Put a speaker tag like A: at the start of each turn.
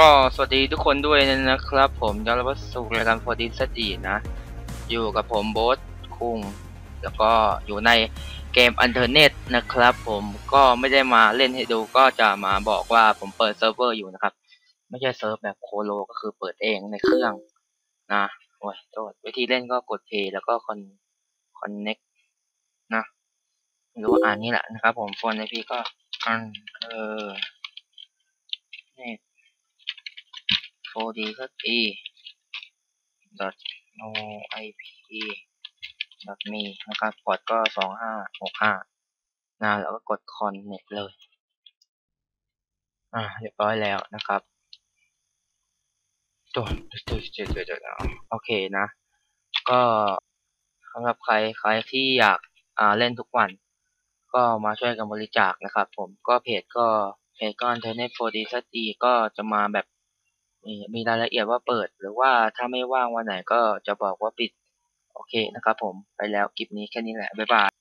A: ก็สวัสดีทุกคนด้วยนะครับ ผมยอดรับสู่รายการพอดีสตีนะ อยู่กับผมโบ๊ทคุง แล้วก็อยู่ในเกมอันเทอร์เน็ตนะครับ ผมก็ไม่ได้มาเล่นให้ดูก็จะมาบอกว่าผมเปิดเซิร์ฟเวอร์อยู่นะครับ ไม่ใช่เซิร์ฟแบบโคโลก็คือเปิดเองในเครื่องนะโอ้ยโทษวิธีเล่นก็กด P แล้วก็คอนคอนเน็กนะรู้อ่านนี่แหละนะครับ ผมโฟนในพี่ก็อันเออเน็ต 4D สัก e dot no ip dot me นะครับพอร์ตก็สองห้าหกห้านะแล้วก็กด connect เลย อ่าเรียบร้อยแล้วนะครับตัวตัวโอเคนะ ก็สำหรับใครใครที่อยากอ่าเล่นทุกวัน ก็มาช่วยกันบริจาคนะครับ ผมก็เพจก็เพจก็ Internet 4D สัก e ก็จะมาแบบ มีมีรายละเอียดว่าเปิด หรือว่าถ้าไม่ว่างวันไหนก็จะบอกว่าปิด โอเคนะครับผม ไปแล้วคลิปนี้แค่นี้แหละ บ๊ายบาย